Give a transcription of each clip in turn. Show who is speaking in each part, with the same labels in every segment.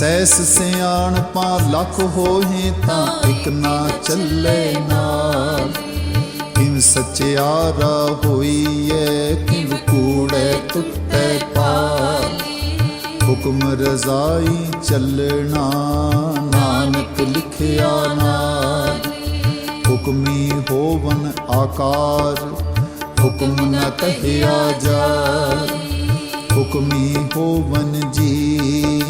Speaker 1: Cess ਸਿਆਣ ਪਾ ਲਖ ਹੋਏ ਤਾਂ ਇਕ ਨਾ ਚੱਲੇ ਨਾਲ। ਕਿਵ ਸਚਿਆਰਾ ਹੋਈਐ, ਕਿਵ ਕੂੜੇ ਟੁੱਟੈ ਪਾਰ ਹੁਕਮ ਰਜ਼ਾਈ ਚੱਲਣਾ, ਨਾਨਕ ਲਿਖਿਆ ਨਾਮ ਹੁਕਮੀ ਹੋਵਨ ਆਕਾਰ, ਹੁਕਮ ਨ ਕਹਿਆ ਜਾਏ ਹੁਕਮੀ ਹੋਵਨ ਜੀ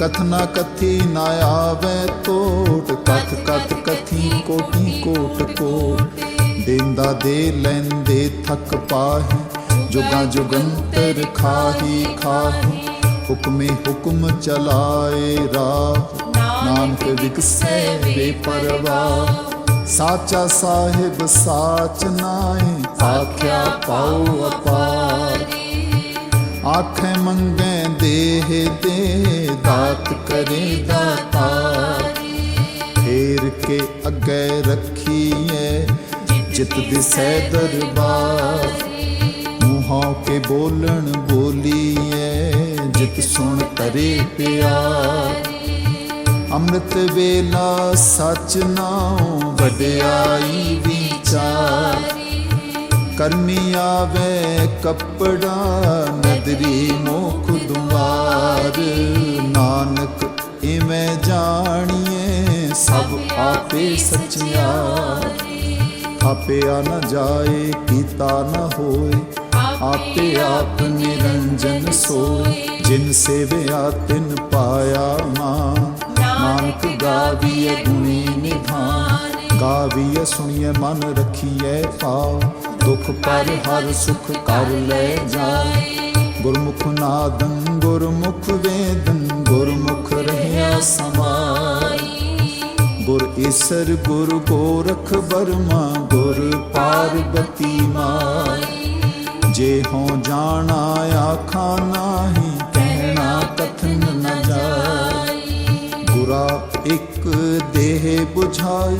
Speaker 1: ਕਥਨਾ ਕਥੀ ਨਾ ਆਵੇ ਟੋਟ ਕਥ ਕਥ ਕਥੀ ਕੋਟੀ ਕੋਟ ਕੋ ਦੇਂਦਾ ਦੇ ਲੈਂਦੇ ਥਕ ਪਾਹੀ ਜੁਗਾ ਜੁਗੰਤਰ ਖਾਹੀ ਖਾਹੀ ਹੁਕਮੇ ਹੁਕਮ ਚਲਾਏ ਰਾਹ ਨਾਨਕ ਵਿਕਸੈ ਵੇ ਪਰਵਾਹ ਸਾਚਾ ਸਾਹਿਬ ਸਾਚ ਨਾਏ ਆਖਿਆ ਪਾਉ ਅਪਾਰ ਆਖੇ ਮੰਗੇ ਦੇਹ ਦੇ ਦਾਤ ਕਰੇ ਦਾਤਾ ਫੇਰ ਕੇ ਅੱਗੇ ਰੱਖੀਏ ਜਿਤ ਦਿਸੈ ਦਰਬਾਰ। ਮੂੰਹਾਂ ਕੇ ਬੋਲਣ ਬੋਲੀਏ ਜਿਤ ਸੁਣ ਕਰੇ ਪਿਆਰ। ਅੰਮ੍ਰਿਤ ਵੇਲਾ ਸਚ ਨਾਉ ਵਡਿਆਈ ਵਿਚਾਰ। ਕਰਮੀ ਆਵੇ ਕੱਪੜਾ ਨਦਰੀ ਮੁਖ ਦੁਆਰ ਨਾਨਕ ਇਵੇਂ ਜਾਣੀਏ ਸਭ ਆਪੇ ਸਚਿਆਰ। ਆਪਿਆ ਨ ਜਾਏ ਕੀਤਾ ਨ ਹੋਏ ਆਪੇ ਆਪ ਨਿਰੰਜਨ ਸੋਏ। ਜਿਨ ਸੇਵਿਆ ਤਿਨ ਪਾਇਆ ਮਾਨ ਨਾਨਕ ਗਾਵੀਏ ਗੁਣੀ ਨਿਧਾਨ। ਗਾਵੀਏ ਸੁਣੀਏ ਮਨ ਰਖੀਏ ਪਾਉ ਦੁਖ ਪਰ ਹਰ ਸੁਖ ਕਰ ਲੈ ਜਾਏ। ਗੁਰਮੁਖ ਨਾਦੰ, ਗੁਰਮੁਖ ਵੇਦਨ ਗੁਰਮੁਖ ਰਹਿਆ ਸਮਾਈ। ਗੁਰ ਈਸਰ, ਗੁਰ ਗੋਰਖ ਬਰਮਾ ਗੁਰ ਪਾਰਬਤੀ ਮਾਈ। ਜੇ ਹੋ ਜਾਣਾ ਆਖਾ ਨਾਹੀ, ਕਹਿਣਾ ਕਥਨ ਨ ਜਾਏ ਗੁਰਾ ਇੱਕ ਦੇਹ 부ਝਾਈ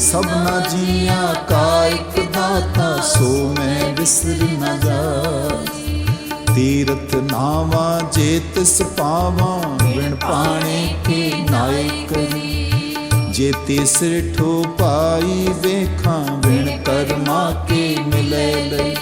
Speaker 1: ਸਭਨਾ ਜੀਆਂ ਕਾ ਇੱਕ ਦਾਤਾ, ਸੋ ਮੈਂ ਵਿਸਰ ਨ ਜਾਏ ਤੀਰਥ ਨਾਵਾ ਜੇ ਤਿਸ ਪਾਵਾਂ ਵਿਣ ਪਾਣੇ ਕੇ ਨਾਇਕ ਜੇ ਤਿਸਰ ਠੋ ਪਾਈ ਵੇਖਾਂ ਵਿਣ ਕਰਮਾ ਕੇ ਮਿਲੇ ਲਈ।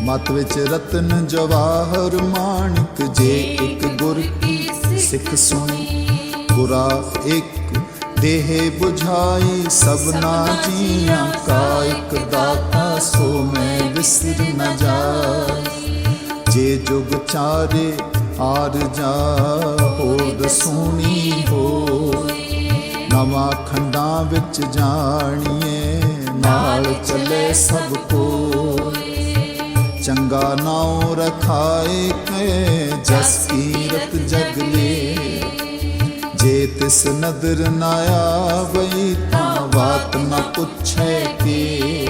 Speaker 1: ਮਤ ਵਿੱਚ ਰਤਨ ਜਵਾਹਰ ਮਾਣਕ, ਜੇ ਇੱਕ ਗੁਰ ਕੀ ਸਿੱਖ ਸੁਣੀ। ਗੁਰਾ ਇੱਕ ਦੇਹ 부ਝਾਈ ਸਭਨਾ ਜੀਆਂ, ਕਾ ਇੱਕ ਦਾਤਾ ਸੋ ਮੈਂ ਵਿਸਰ ਨ ਜਾਏ ਚਾਰੇ ਆਰ ਜਾ ਹੋ ਸੋਣੀ ਹੋਏ। ਨਵਾਂ ਖੰਡਾਂ ਵਿੱਚ ਜਾਣੀਏ, ਨਾਲ ਚੱਲੇ ਸਭ ਕੋਏ। ਚੰਗਾ ਨਾਉ ਰਖਾਏ ਕੇ ਜਸ ਕੀਰਤ ਜਗਲੇ ਜੇ ਤਿਸ ਨਦਰ ਨਾ ਆਵਈ, ਤਾਂ ਬਾਤ ਨਾ ਪੁੱਛੇ ਕੇ।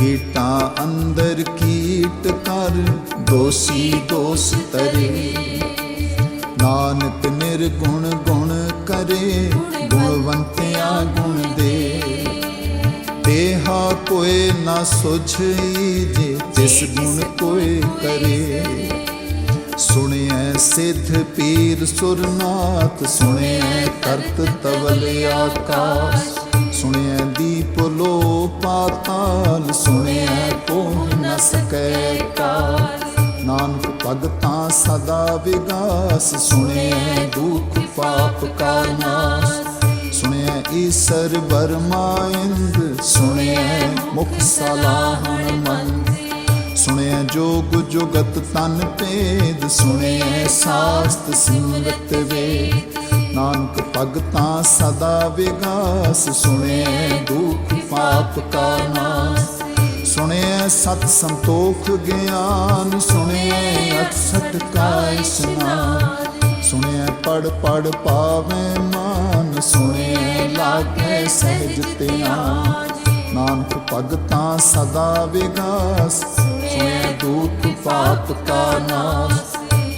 Speaker 1: ਕੀਟਾਂ ਅੰਦਰ ਕੀਟ ਕਰ, ਦੋਸੀ ਦੋਸ ਤਰੇ। ਨਾਨਕ ਨਿਰਗੁਣ ਗੁਣ ਕਰੇ, ਗੁਣਵੰਤਿਆ ਗੁਣ ਦੇ। ਦੇਹਾ ਕੋਏ ਨਾ ਸੁਝਈ ਜੇ ਤਿਸ ਗੁਣ ਕੋਏ ਕਰੇ। ਸੁਣਿਐ ਸਿੱਧ ਪੀਰ ਸੁਰਨਾਥ, ਸੁਣਿਐ ਕਰਤ ਤਵਲ ਆਕਾਸ। ਦੀਪ ਲੋ ਪਾਤਾਲ ਸੁਣਿਆ ਕੋਹ ਨ ਸਕੈ ਕਾਲ। ਨਾਨਕ ਭਗਤਾਂ ਸਦਾ ਵਿਗਾਸ ਸੁਣਿਐ ਦੁਖ ਪਾਪ ਕਾ ਨਾਸ। ਸੁਣਿਐ ਈਸਰ ਬਰਮਾ ਇੰਦ ਸੁਣਿਐ ਮੁਖ ਸਲਾਹਣ ਮਨ ਸੁਣਿਐ ਜੋਗ ਜੁਗਤ ਤਨ ਭੇਦ, ਸੁਣਿਆ ਸਾਸਤ ਸਿਮਰਤ ਵੇ ਨਾਨਕ ਭਗਤਾਂ ਸਦਾ ਵਿਗਾਸ ਸੁਣਿਐ ਦੁਖ ਪਾਪ ਕਾ ਨਾਸ। ਸੁਣਿਐ ਸਤ ਸੰਤੋਖ ਗਿਆਨ ਸੁਣਿਐ ਅਠਸਠ ਕਾ ਇਸਨਾਨ। ਸੁਣਿਐ ਪੜ ਪੜ ਪਾਵੇ ਮਾਨ ਸੁਣਿਐ ਲਾਗੇ ਸਹਿਜ ਧਿਆਨ। ਨਾਨਕ ਭਗਤਾਂ ਸਦਾ ਵਿਗਾਸ ਸੁਣਿਐ ਦੁਖ ਪਾਪ ਕਾ ਨਾਸ।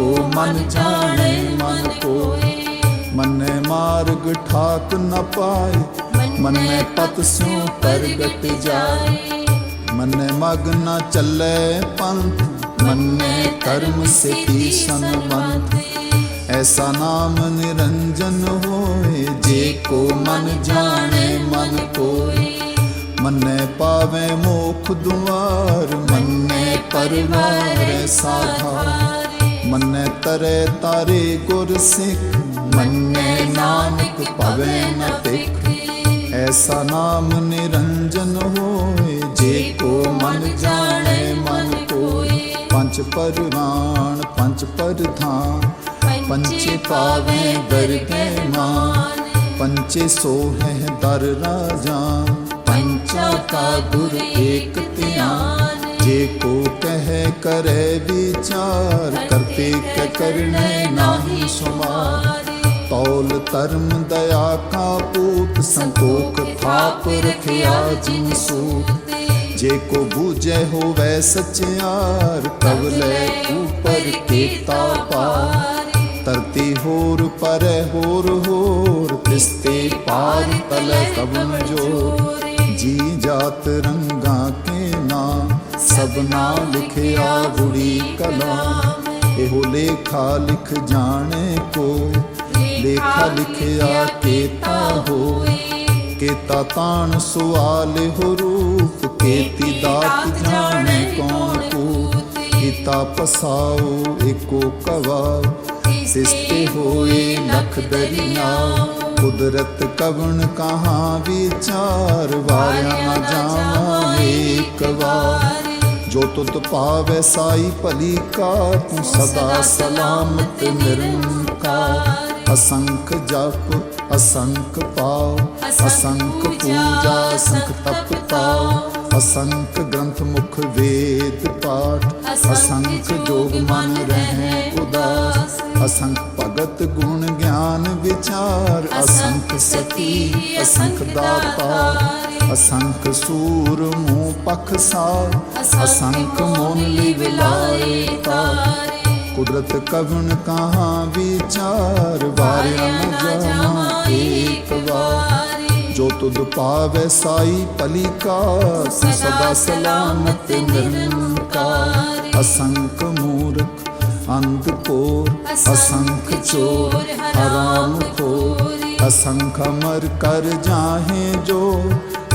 Speaker 1: ਹੋਏ ਜੇ ਕੋ ਮਨ ਜਾਣੇ ਮਨ ਕੋਏ। ਮੰਨੇ ਮਾਰਗ ਠਾਕ ਨ ਪਾਏ। ਮੰਨੇ ਪਤ ਸਿਉ ਪ੍ਰਗਟ ਜਾਏ। ਮੰਨੇ ਮਗ ਨ ਚੱਲੇ ਪੰਥ। ਮੰਨੇ ਕਰਮ ਸਿੱਖੀ ਸੰਬੰਧ ਐਸਾ ਨਾਮ ਨਿਰੰਜਨ ਹੋਏ। ਜੇ ਕੋ ਮਨ ਜਾਣੇ ਮਨ ਕੋਏ। ਮੰਨੇ ਪਾਵੇ ਮੋਖ ਦੁਆਰ। ਮੰਨੇ ਪਰਵਾਰ ਸਾਧਾ ਮੰਨੇ ਤਰੇ ਤਾਰੇ ਗੁਰ ਸਿੱਖ, ਮੰਨੇ ਨਾਨਕ ਪਵੇ ਨ ਟਿਕ ਐਸਾ ਨਾਮ ਨਿਰੰਜਨ ਹੋਏ, ਜੇ ਕੋ ਮਨ ਜਾਣੇ ਮਨ ਕੋਏ। ਪੰਜ ਪਰਵਾਨ ਪੰਜ ਪਰਧਾਨ ਪੰਚੇ ਪਾਵੇ ਦਰਗੇ ਮਾਨ। ਪੰਚੇ ਸੋਹੈ ਦਰ ਰਾਜਾ, ਪੰਚਾ ਕਾ ਗੁਰ ਏਕ ਧਿਆਨ ਜੇ ਕੋ ਕਹੈ ਕਰੈ ਵਿਚਾਰ ਕਰਤੇ ਕ ਕਰਨੇ ਨਾਹੀ ਸੁਮਾਰ ਤੌਲ ਧਰਮ ਦਇਆ ਕਾ ਪੂਤ ਸੰਤੋਖ ਥਾਪ ਰਖਿਆ ਜਿਨ ਸੂਤ ਜੇ ਕੋ ਬੂਝੈ ਹੋਵੇ ਸਚਿਆਰ ਤਵ ਲੈ ਉਪਰ ਕੀਤਾ ਪਾਰ ਧਰਤੀ ਹੋਰ ਪਰੈ ਹੋਰ ਹੋਰ ਤਿਸਤੇ ਪਾਰ ਤਲੈ ਕਬਨ ਜੋ ਜੀ ਜਾਤ ਰੰਗਾਂ ਕੇ ਸਭਨਾ ਲਿਖਿਆ ਬੁੜੀ ਕਲਾਮ ਇਹੋ ਲੇਖਾ ਲਿਖ ਜਾਣੇ ਕੋ। ਲੇਖਾ ਲਿਖਿਆ ਕੇਤਾ ਹੋਏ। ਕੇਤਾ ਤਾਣ ਸੁਆਲ ਹੋ ਰੂਪ। ਕੇਤੀ ਦਾਤ ਜਾਣੇ ਕੌਣ ਕੋ। ਕੀਤਾ ਪਸਾਓ ਏਕੋ ਕਵਾ। ਸਿਸਤੇ ਹੋਏ ਲਖ ਦਰਿਆ। ਕੁਦਰਤ ਕਵਣ ਕਹਾਂ ਵਿਚਾਰ। ਵਾਰਿਆ ਨਾ ਜਾਵਾਂ ਏਕ ਵਾਰ। ਜੋ ਤੁਤ ਪਾਵੈ ਸਾਈ ਭਲੀ ਕਾ ਤੂੰ ਸਦਾ ਸਲਾਮਤ ਨਿਰੰਕਾਰ। ਅਸੰਖ ਜਪ ਅਸੰਖ ਪਾਉ ਅਸੰਖ ਪੂਜਾ ਅਸੰਖ ਤਪ ਤਾਉ ਅਸੰਖ ਗ੍ਰੰਥ ਮੁਖ ਵੇਦ ਪਾਠ ਅਸੰਖ ਜੋਗ ਮਨ ਰਹਿ ਅਸੰਖ ਭਗਤ ਗੁਣ ਗਿਆਨ ਵਿਚਾਰ ਅਸੰਖ ਸਤੀ ਅਸੰਖ ਦਾਤਾਰ ਅਸੰਖ ਸੂਰ ਮੂਹ ਪਖ ਸਾਰ ਅਸੰਖ ਮੋਨ ਲਿਵ ਲਾਏ ਤਾਰ। ਕੁਦਰਤ ਕਵਣ ਕਹਾਂ ਵਿਚਾਰ ਵਾਰਿਆ ਨ ਜਾਣਾ ਏਕ ਵਾਰ। ਜੋ ਤੁਧ ਪਾਵੈ ਸਾਈ ਭਲੀ ਕਾ ਤੂੰ ਸਦਾ ਸਲਾਮਤ ਨਿਰੰਕਾਰ। ਅਸੰਖ ਮੂਰਖ ਅੰਧ ਕੋਰ, ਅਸੰਖ ਚੋਰ, ਹਰਾਮ ਖੋਰ। ਅਸੰਖ ਅਮਰ ਕਰ ਜਾਹੇ ਜੋ,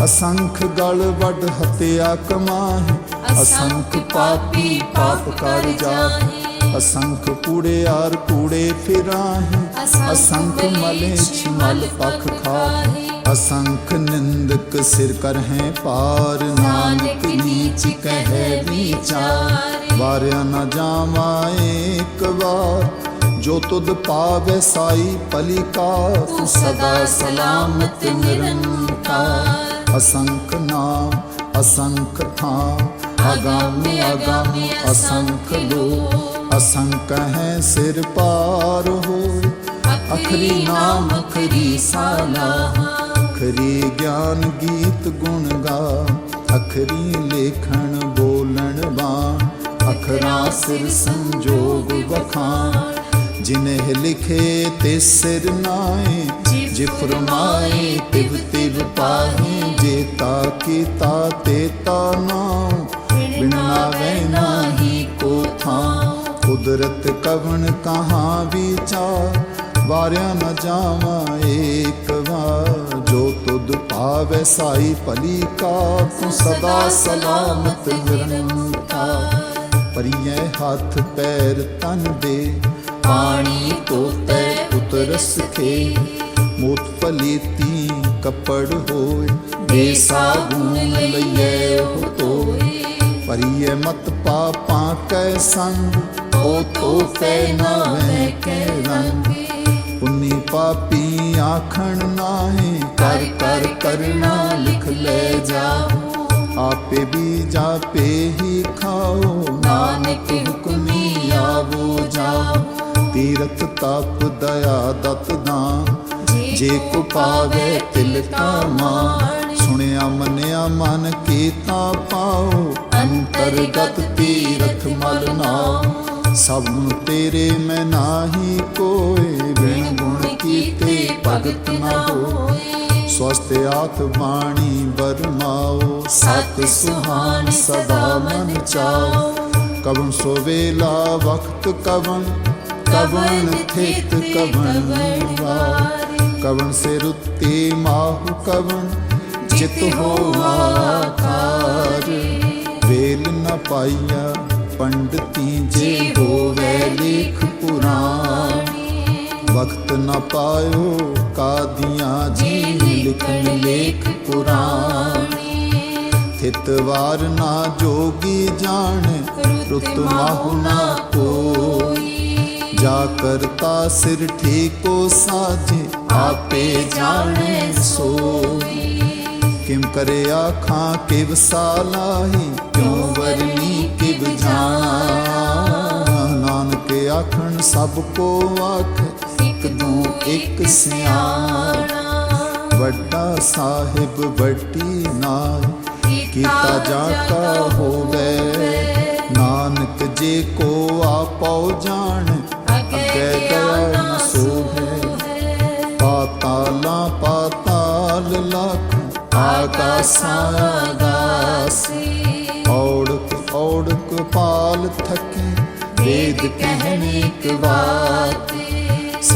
Speaker 1: ਅਸੰਖ ਗਲ ਵੱਡ ਹਤਿਆ ਕਮਾਹੇ। ਅਸੰਖ ਪਾਪੀ ਪਾਪ ਕਰ ਜਾਹੇ। ਅਸੰਖ ਕੂੜਿਆਰ ਕੂੜੇ ਫਿਰਾਹੇ। ਅਸੰਖ ਮਲੇਛ ਮਲ ਪਖ ਖਾਹੇ। ਅਸੰਖ ਨਿੰਦਕ ਸਿਰ ਕਰ ਹੈ ਪਾਰ। ਨਾਨਕ ਨੀਚ ਕਹਿ ਵਿਚਾਰ। ਵਾਰਿਆ ਨ ਜਾਵਾ ਏਕ ਵਾਰ। ਜੋ ਤੁਧ ਪਾਵੈ ਸਾਈ ਭਲੀ ਕਾ ਤੂੰ ਸਦਾ ਸਲਾਮਤ ਨਿਰੰਕਾਰ। ਅਸੰਖ ਨਾਮ ਅਸੰਖ ਥਾਂ ਅਗਾਮੀ ਅਗਾਮੀ ਅਸੰਖ ਲੋ ਅਸੰਖ ਹੈ ਸਿਰ ਪਾਰ ਹੋਏ। ਅਖਰੀ ਨਾਮ ਅਖਰੀ ਸਾਲਾ। ਅਖਰੀ ਗਿਆਨ ਗੀਤ ਗੁਣ ਗਾ। ਅਖਰੀ ਲੇਖਣ ਬੋਲਣ ਬਾਣ ਅਖਰਾਂ ਸਿਰ ਸੰਜੋਗ ਵਖਾਣ ਜਿਨਹਿ ਲਿਖੇ ਤੇ ਸਿਰ ਨਾਏ ਜੇ ਫਰਮਾਏ, ਤਿਵ ਤਿਵ ਪਾਹੇ, ਜੇ ਤਾ ਕੀਤਾ ਤੇ ਤਾ ਨਾਉ। ਬਿਨ ਨਾਵੇ ਨਾਹੀ ਕੋ ਥਾਂ, ਕੁਦਰਤ ਕਵਣ ਕਹਾ ਵਿਚਾਰ। ਵਾਰਿਆ ਨ ਜਾਵਾ ਏਕ ਵਾਰ। ਜੋ ਤੁਧ ਪਾਵੈ ਸਾਈ ਭਲੀ ਕਾ, ਤੂੰ ਸਦਾ ਸਲਾਮਤ ਨਿਰੰਕਾਰ। ਪਰੀਐ ਹੱਥ ਪੈਰ ਤਨ ਦੇ, ਪਾਣੀ ਤੋਤੈ ਉਤਰਸ ਖੇ। ਮੋਤ ਪਲੀਤੀ ਕੱਪੜ ਹੋਏ ਬੇਸਾਬੂਨ ਲਈਐ ਉਹ ਤੋਏ। ਪਰੀਐ ਮਤ ਪਾਪਾਂ ਕੈ ਸੰਗ, ਉਹ ਤੋਪੈ ਨਾਵੇਂ ਕੈ ਰੰਗ। ਪੁੰਨੀ ਪਾਪੀ ਆਖਣ ਨਾਹੀ ਕਰ ਕਰ ਕਰਨਾ ਲਿਖ ਲੈ ਜਾਓ ਆਪੇ ਵੀ ਜਾਪੇ ਹੀ ਖਾਓ ਨਾਨਕ ਹੁਕਮੀ ਆਵੋ ਜਾਓ ਤੀਰਥ ਤਪ ਦਇਆ ਦਤ ਦਾਨ ਜੇ ਕੋ ਪਾਵੇ ਤਿਲ ਕਾ ਮਾਨ ਸੁਣਿਆ ਮੰਨਿਆ ਮਨ ਕੀਤਾ ਪਾਓ ਅੰਤਰਗਤ ਤੀਰਥ ਮਲ ਨਾਮ ਸਭ ਨੂੰ ਤੇਰੇ ਮੈਂ ਨਾਹੀ ਕੋਏ ਬਿਨ ਕੀਤੇ ਭਗਤ ਨਾ ਹੋਏ। ਸਵਸਤ ਆਤ ਬਾਣੀ ਬਰਮਾਓ ਸਤ ਸੁਹਾਨ ਸਦਾ ਮਨ ਚਾਓ। ਕਵਨ ਸੋ ਵੇਲਾ ਵਕਤ ਕਵਨ ਕਵਨ ਥਿਤ ਕਵਨ ਵਾਰ। ਕਵਨ ਸੇ ਰੁੱਤੀ ਮਾਹੁ ਕਵਨ ਜਿਤ ਹੋਵਾਕਾਰ ਵੇਲ ਨ ਪਾਈਆ ਪੰਡਤੀ ਜੇ ਹੋਵੇ ਲੇਖ ਪੁਰਾਣੀ। ਵਕਤ ਨ ਪਾਇਓ ਕਾਦੀਆਂ ਜੀ ਲਿਖਣ ਲੇਖ ਪੁਰਾਣੀ। ਥਿਤ ਵਾਰ ਨਾ ਜੋਗੀ ਜਾਣ ਰੁੱਤ ਮਾਹੁ ਨਾ ਕੋਈ। ਜਾ ਕਰਤਾ ਸਿਰ ਠੀਕੋ ਸਾਜੇ ਆਪੇ ਜਾਣੇ ਸੋਈ ਕਿਮ ਕਰੇ ਆਖਾਂ ਕਿਵ ਸਾਲਾਹੀ ਕਿਉ ਵਰਨੀ ਕਿਵ ਜਾਣ। ਨਾਨਕ ਆਖਣ ਸਭ ਕੋ ਆਖ ਇਕ ਦੂ ਇਕ ਸਿਆਣਾ। ਵੱਡਾ ਸਾਹਿਬ ਵੱਡੀ ਨਾਈ ਕੀਤਾ ਜਾ ਕਾ ਹੋਵੇ। ਨਾਨਕ ਜੇ ਕੋ ਆਪਉ ਜਾਣ ਅੱਗੇ ਨ ਸੋਹੇ। ਪਾਤਾਲਾਂ ਪਾਤਾਲ ਲਖ ਆਕਾਸਾਂ ਆਗਾਸੀ ਔੜਕ ਔੜਕ ਪਾਲ ਥਕੀ ਵੇਦ ਕਹਿਨ ਇੱਕ ਬਾਤ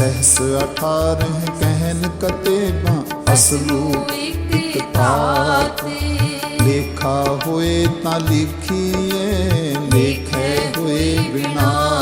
Speaker 1: ਸਹਸ ਅਠਾਰਹ ਕਹਿਨ ਕਤੇਬਾ ਅਸਲੂ ਇੱਕ ਤਾਤ ਲੇਖਾ ਹੋਏ ਤਾਂ ਲਿਖੀਏ